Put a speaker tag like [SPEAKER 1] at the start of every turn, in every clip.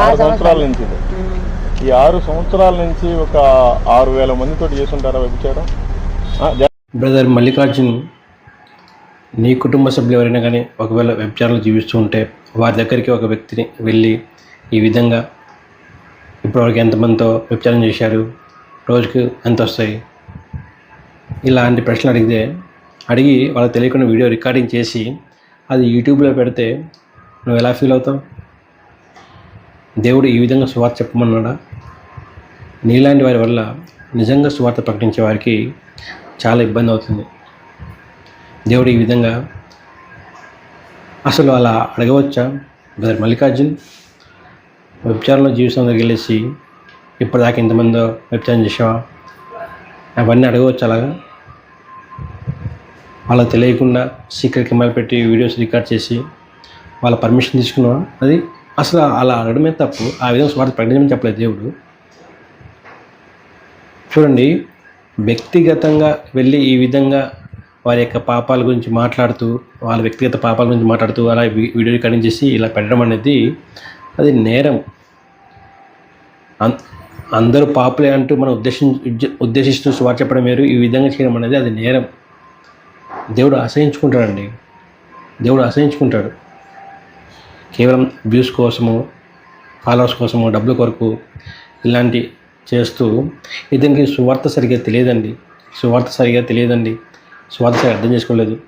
[SPEAKER 1] ఆరు సంవత్సరాల. నుంచి. ఈ ఆరు సంవత్సరాల నుంచి ఒక ఆరు వేల మందితో చేస్తుంటారా వ్యభిచారం.
[SPEAKER 2] బ్రదర్ మల్లికార్జున్ నీ కుటుంబ సభ్యులు ఎవరైనా కానీ ఒకవేళ వ్యభిచారాలు జీవిస్తూ ఉంటే వారి దగ్గరికి ఒక వ్యక్తిని వెళ్ళి ఈ విధంగా ఇప్పటివరకు ఎంతమందితో వ్యభిచారం చేశారు రోజుకు ఎంత వస్తాయి ఇలాంటి ప్రశ్నలు అడిగితే అడిగి వాళ్ళకి తెలియకుండా వీడియో రికార్డింగ్ చేసి అది యూట్యూబ్లో పెడితే నువ్వు ఎలా ఫీల్ అవుతావు? దేవుడు ఈ విధంగా సువార్త చెప్పమన్నాడా? నీలాంటి వారి వల్ల నిజంగా సువార్త ప్రకటించే వారికి చాలా ఇబ్బంది అవుతుంది. దేవుడు ఈ విధంగా అసలు అలా అడగవచ్చా? బ్రదర్ మల్లికార్జున్ వ్యభిచారంలో జీవితం గెలిచి ఇప్పటిదాకా ఎంతమందో వ్యభిచారం చేసావా అవన్నీ అడగవచ్చు అలాగా? వాళ్ళకి తెలియకుండా సీక్రెట్ కెమెరా పెట్టి వీడియోస్ రికార్డ్ చేసి వాళ్ళ పర్మిషన్ తీసుకున్నావా? అది అసలు అలా అడగడమే తప్పు. ఆ విధంగా స్వార్థ ప్రకటించమని చెప్పలేదు దేవుడు. చూడండి వ్యక్తిగతంగా వెళ్ళి ఈ విధంగా వారి యొక్క పాపాల గురించి మాట్లాడుతూ వాళ్ళ వ్యక్తిగత పాపాల గురించి మాట్లాడుతూ అలా వీడియో రికార్డింగ్ చేసి ఇలా పెట్టడం అనేది అది నేరం. అందరూ పాపులే అంటూ మనం ఉద్దేశం ఉద్దేశిస్తూ స్వార్ చెప్పడం వేరు. ఈ విధంగా చేయడం అనేది అది నేరం. దేవుడు అసహించుకుంటాడండి దేవుడు అసహించుకుంటాడు కేవలం వ్యూస్ కోసము ఫాలోవర్స్ కోసము డబ్బుల కొరకు ఇలాంటి చేస్తూ ఇతనికి సువార్త సరిగ్గా తెలియదండి. సువార్త సరిగ్గా తెలియదండి. సువార్త సరిగ్గా అర్థం చేసుకోలేదు.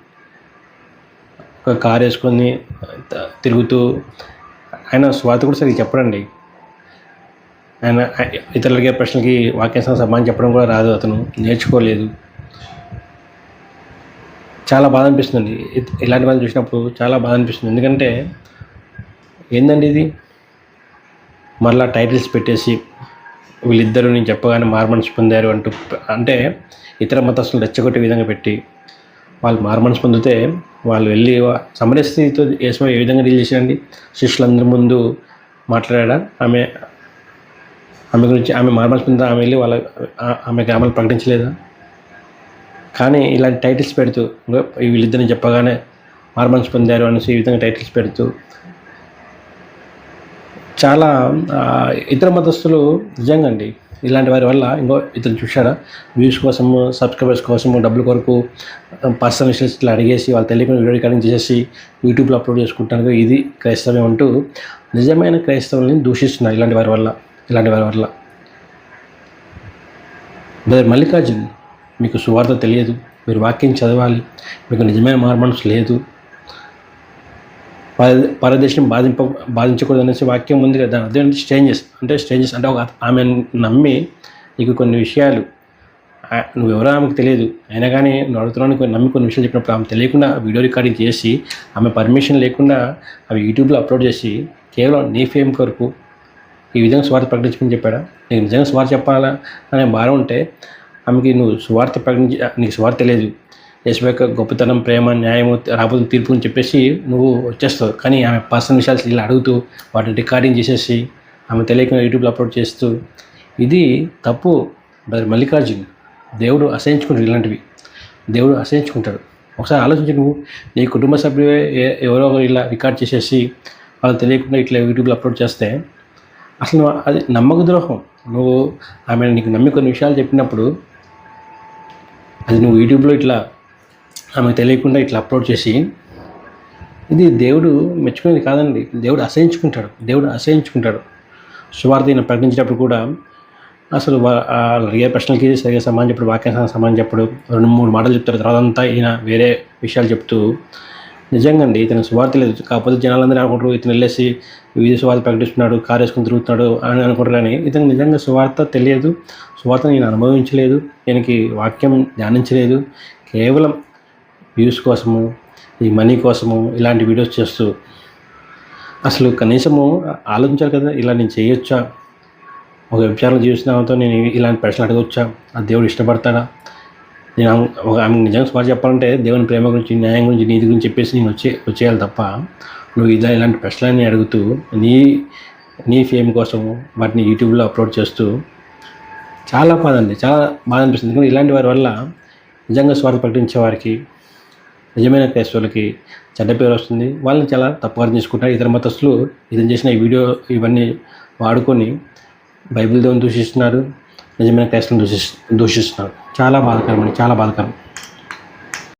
[SPEAKER 2] ఒక కారు వేసుకొని తిరుగుతూ ఆయన స్వార్థ కూడా సరిగ్గా చెప్పడండి. ఆయన ఇతరులకి ప్రశ్నలకి వాక్యాసం సమానం చెప్పడం కూడా రాదు. అతను నేర్చుకోలేదు. చాలా బాధ అనిపిస్తుంది ఇలాంటి వాళ్ళని చూసినప్పుడు చాలా బాధ అనిపిస్తుంది. ఎందుకంటే ఏందండి ఇది? మరలా టైటిల్స్ పెట్టేసి వీళ్ళిద్దరూ నేను చెప్పగానే మార్మన్స్ పొందారు అంటూ అంటే ఇతర మతస్థులు రెచ్చగొట్టే విధంగా పెట్టి వాళ్ళు మార్మన్స్ పొందితే వాళ్ళు వెళ్ళి సమరస్థితితో యేసు ఏ విధంగా డీల్ చేశారండి? శిష్యులందరి ముందు మాట్లాడా? ఆమె ఆమె గురించి ఆమె మార్మన్స్ పొందితే ఆమె వెళ్ళి వాళ్ళ ఆమె గ్రామాలు ప్రకటించలేదా? కానీ ఇలాంటి టైటిల్స్ పెడుతూ వీళ్ళిద్దరిని చెప్పగానే మార్మన్స్ పొందారు అనేసి ఈ విధంగా టైటిల్స్ పెడుతూ చాలా ఇతర మతస్థులు నిజంగా అండి ఇలాంటి వారి వల్ల ఇంకో ఇతను చూశారా వ్యూస్ కోసము సబ్స్క్రైబర్స్ కోసము డబ్బుల కొరకు పర్సనల్ ఇష్యూస్ ఇట్లా అడిగేసి వాళ్ళు తెలియకుండా వీడియో రికార్డింగ్ చేసేసి యూట్యూబ్లో అప్లోడ్ చేసుకుంటాను ఇది క్రైస్తవ్యం అంటూ నిజమైన క్రైస్తవుల్ని దూషిస్తున్నారు ఇలాంటి వారి వల్ల ఇలాంటి వారి వల్ల. బ్రదర్ మల్లికార్జున్ మీకు సువార్త తెలియదు మీరు వాక్యం చదవాలి మీకు నిజమైన మార్మన్స్ లేదు. పరదేశం బాధింప బాధించకూడదు అనేసి వాక్యం ఉంది కదా. దాని అర్థం స్ట్రేంజెస్ అంటే స్ట్రేంజెస్ అంటే ఒక ఆమె నమ్మి నీకు కొన్ని విషయాలు నువ్వు నువ్వెవరో ఆమెకు తెలియదు. అయినా కానీ నువ్వు అడుగుతున్నాను కొన్ని నమ్మి కొన్ని విషయాలు చెప్పినప్పుడు ఆమె తెలియకుండా వీడియో రికార్డింగ్ చేసి ఆమె పర్మిషన్ లేకుండా అవి యూట్యూబ్లో అప్లోడ్ చేసి కేవలం నీ ఫేమ్ కొరకు ఈ విధంగా స్వార్థ ప్రకటించమని చెప్పాడా? నీకు నిజంగా స్వార్థ చెప్పాలా? అనే భారం ఉంటే ఆమెకి నువ్వు స్వార్థ ప్రకటించి నీకు స్వార్థ తెలియదు యేసు యొక్క గొప్పతనం ప్రేమ న్యాయము రాబోతున్న తీర్పు అని చెప్పేసి నువ్వు వచ్చేస్తావు. కానీ ఆమె పర్సనల్ విషయాలు ఇలా అడుగుతూ వాటిని రికార్డింగ్ చేసేసి ఆమె తెలియకుండా యూట్యూబ్లో అప్లోడ్ చేస్తూ ఇది తప్పు. బ్రదర్ మల్లికార్జున్ దేవుడు అసహించుకుంటాడు ఇలాంటివి. దేవుడు అసహించుకుంటాడు. ఒకసారి ఆలోచించి నువ్వు. నీ కుటుంబ సభ్యులు ఎవరో ఒకరు ఇలా రికార్డ్ చేసేసి వాళ్ళు తెలియకుండా ఇట్లా యూట్యూబ్లో అప్లోడ్ చేస్తే అసలు అది నమ్మక ద్రోహం. నువ్వు ఆమె నీకు నమ్మి కొన్ని విషయాలు చెప్పినప్పుడు అది నువ్వు యూట్యూబ్లో ఇట్లా ఆమెకు తెలియకుండా ఇట్లా అప్లోడ్ చేసి ఇది దేవుడు మెచ్చుకునేది కాదండి. దేవుడు అసహించుకుంటాడు. దేవుడు అసహించుకుంటాడు. సువార్త ఈయన ప్రకటించేటప్పుడు కూడా అసలు అడిగే ప్రశ్నలకి సరిగా సమానం చెప్పడు వాక్యానికి సమానం చెప్పడు. రెండు మూడు మాటలు చెప్తారు. తర్వాత అంతా ఈయన వేరే విషయాలు చెప్తూ నిజంగా అండి ఇతను సువార్త లేదు. కాకపోతే జనాలందరూ అనుకుంటారు ఇతను వెళ్ళేసి వివిధ సువార్త ప్రకటిస్తున్నాడు కారు వేసుకుని తిరుగుతున్నాడు అని అనుకుంటారు కానీ ఇతను నిజంగా సువార్త తెలియదు. సువార్త నేను అనుభవించలేదు. ఈయనకి వాక్యం ధ్యానించలేదు. కేవలం వ్యూస్ కోసము ఈ మనీ కోసము ఇలాంటి వీడియోస్ చేస్తూ అసలు కనీసము ఆలోచించాలి కదా ఇలా నేను చేయొచ్చా? ఒక విచారణ జీవిస్తున్నామతో నేను ఇలాంటి ప్రశ్నలు అడగవచ్చా ఆ దేవుడు ఇష్టపడతాడా? నేను ఆమె- ఒక ఆమె నిజంగా సుమారు చెప్పాలంటే దేవుని ప్రేమ గురించి న్యాయం గురించి నీతి గురించి చెప్పేసి నేను వచ్చే వచ్చేయాలి తప్ప నువ్వు ఇలా ఇలాంటి ప్రశ్నలన్నీ అడుగుతూ నీ నీ ఫేమ్ కోసము వాటిని యూట్యూబ్లో అప్లోడ్ చేస్తూ చాలా బాధ అండి చాలా బాధ అనిపిస్తుంది. ఎందుకంటే ఇలాంటి వారి వల్ల నిజంగా స్వార్థ ప్రకటించే వారికి నిజమైన క్రైస్తవులకి చెడ్డ పేరు వస్తుంది. వాళ్ళని చాలా తప్పుగా చేసుకుంటారు. ఇతర మతస్థులు ఇతను చేసిన ఈ వీడియో ఇవన్నీ వాడుకొని బైబిల్ దేవుని దూషిస్తున్నారు. నిజమైన క్రైస్తవులను దూషి దూషిస్తున్నారు. చాలా బాధకరం అండి చాలా బాధకరం.